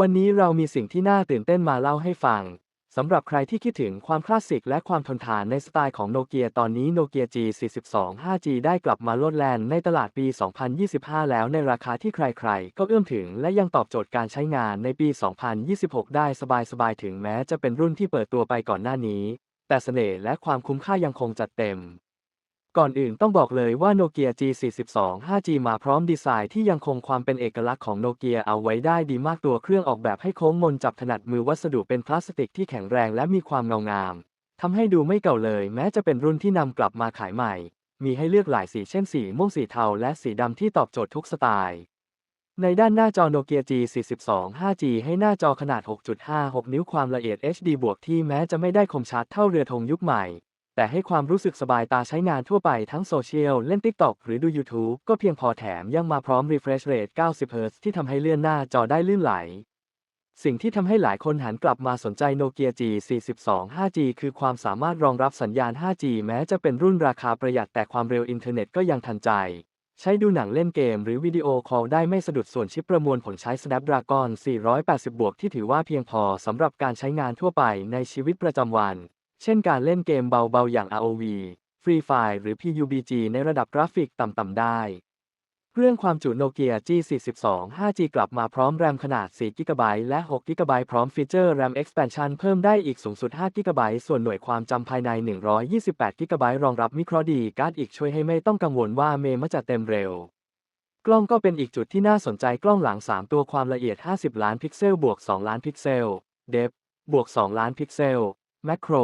วันนี้เรามีสิ่งที่น่าตื่นเต้นมาเล่าให้ฟัง สำหรับใครที่คิดถึงความคลาสสิกและความทนทานในสไตล์ของโนเกียตอนนี้โนเกีย G42 5G ได้กลับมาโลดแล่นในตลาดปี 2025 แล้วในราคาที่ใครๆ ก็เอื้อมถึงและยังตอบโจทย์การใช้งานในปี 2026 ได้สบายๆ ถึงแม้จะเป็นรุ่นที่เปิดตัวไปก่อนหน้านี้ แต่เสน่ห์และความคุ้มค่ายังคงจัดเต็ม ก่อนอื่นต้องบอกเลยว่าโนเกีย G42 5G มาพร้อมดีไซน์ที่ยังคงความเป็นเอกลักษณ์ของโนเกียเอาไว้ได้ดีมากตัวเครื่องออกแบบให้โค้งมนจับถนัดมือวัสดุเป็นพลาสติกที่แข็งแรงและมีความเงางามทำให้ดูไม่เก่าเลย แม้จะเป็นรุ่นที่นำกลับมาขายใหม่ มีให้เลือกหลายสีเช่นสีม่วงสีเทาและสีดำที่ตอบโจทย์ทุกสไตล์ในด้านหน้าจอโนเกีย G42 5G ให้หน้าจอขนาด 6.56 นิ้วความละเอียด HD บวกที่แม้จะไม่ได้คมชัดเท่าเรือธงยุคใหม่ แต่ให้ความรู้สึกสบายตาใช้งานทั่วไปทั้งโซเชียลเล่น TikTok หรือดู YouTube ก็เพียงพอแถมยังมาพร้อม refresh rate 90 Hz ที่ทำให้เลื่อนหน้าจอได้ลื่นไหล สิ่งที่ทำให้หลายคนหันกลับมาสนใจโนเกีย G42 5G คือความสามารถรองรับสัญญาณ 5G แม้จะเป็นรุ่นราคาประหยัดแต่ความเร็วอินเทอร์เน็ตก็ยังทันใจ ใช้ดูหนังเล่นเกมหรือวิดีโอคอลได้ไม่สะดุดส่วนชิปประมวลผลใช้ Snapdragon 480 บวกที่ถือว่าเพียงพอสำหรับการใช้งานทั่วไปในชีวิตประจำวัน เช่นการเล่นเกมเบาๆ อย่าง ROV Free Fire หรือ PUBG ในระดับกราฟิกต่ำๆได้ เรื่องความจุโนเกีย G42 5G กลับมาพร้อมแรมขนาด 4 GB และ 6 GB พร้อมฟีเจอร์ RAM Expansion เพิ่มได้อีกสูงสุด 5 GB ส่วนหน่วยความจำภายใน 128 GB รองรับมิโครดีการ์ดอีกช่วยให้ไม่ต้องกังวลว่าเมมจะเต็มเร็วกล้องก็เป็นอีกจุดที่น่าสนใจกล้องหลัง 3 ตัวความละเอียด 50 ล้านพิกเซลบวก 2 ล้านพิกเซล เดฟบวก 2 ล้านพิกเซล แมคโคร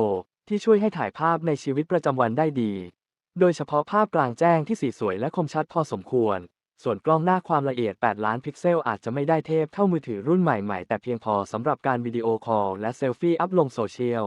ที่ช่วยให้ถ่ายภาพในชีวิตประจำวันได้ดี โดยเฉพาะภาพกลางแจ้งที่สีสวยและคมชัดพอสมควร ส่วนกล้องหน้าความละเอียด 8 ล้านพิกเซลอาจจะไม่ได้เทพเท่ามือถือรุ่นใหม่ๆ แต่เพียงพอสำหรับการวิดีโอคอลและเซลฟี่อัพลงโซเชียล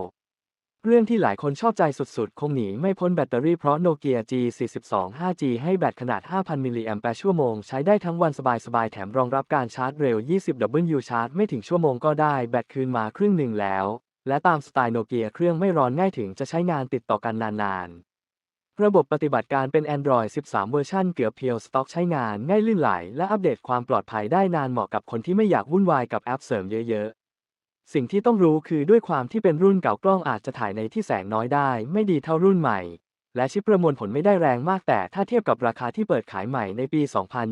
เรื่องที่หลายคนชอบใจสุดๆ คงหนีไม่พ้นแบตเตอรี่เพราะโนเกีย G42 5G ให้แบตขนาด 5,000 มิลลิแอมแปร์ชั่วโมง ใช้ได้ทั้งวันสบายๆ แถมรองรับการชาร์จเร็ว 20W ชาร์จไม่ถึงชั่วโมงก็ได้ แบตคืนมาครึ่งหนึ่งแล้ว และตามสไตล์โนเกียเครื่องไม่ร้อนง่ายถึงจะใช้งานติดต่อกันนานๆ ระบบปฏิบัติการเป็น Android 13 เวอร์ชันเกือบเพียวสต็อกใช้งานง่ายลื่นไหล และอัปเดตความปลอดภัยได้นานเหมาะกับคนที่ไม่อยากวุ่นวายกับแอปเสริมเยอะๆ สิ่งที่ต้องรู้คือด้วยความที่เป็นรุ่นเก่ากล้องอาจจะถ่ายในที่แสงน้อยได้ ไม่ดีเท่ารุ่นใหม่ และชิปประมวลผลไม่ได้แรงมากแต่ถ้าเทียบกับราคาที่เปิดขายใหม่ในปี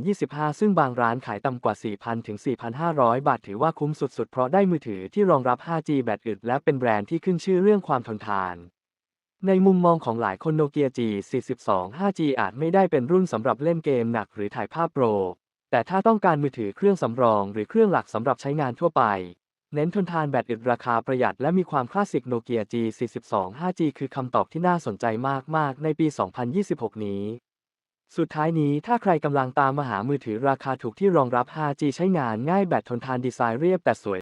2025 ซึ่งบางร้านขายต่ำกว่า 4,000 ถึง 4,500 บาทถือว่าคุ้มสุดๆ เพราะได้มือถือที่รองรับ 5G แบตอึดและเป็นแบรนด์ที่ขึ้นชื่อเรื่องความทนทาน ในมุมมองของหลายคนโนเกีย G42 5G อาจไม่ได้เป็นรุ่นสำหรับเล่นเกมหนักหรือถ่ายภาพโปร แต่ถ้าต้องการมือถือเครื่องสำรองหรือเครื่องหลักสำหรับใช้งานทั่วไป เน้นทนทานแบตอึดราคาประหยัดและมีความคลาสสิกโนเกีย G42 5G คือคำตอบที่น่าสนใจมาก ๆ ในปี 2026 นี้ สุดท้ายนี้ถ้าใครกำลังตามมาหามือถือราคาถูกที่รองรับ 5G ใช้งานง่ายแบตทนทานดีไซน์เรียบแต่สวย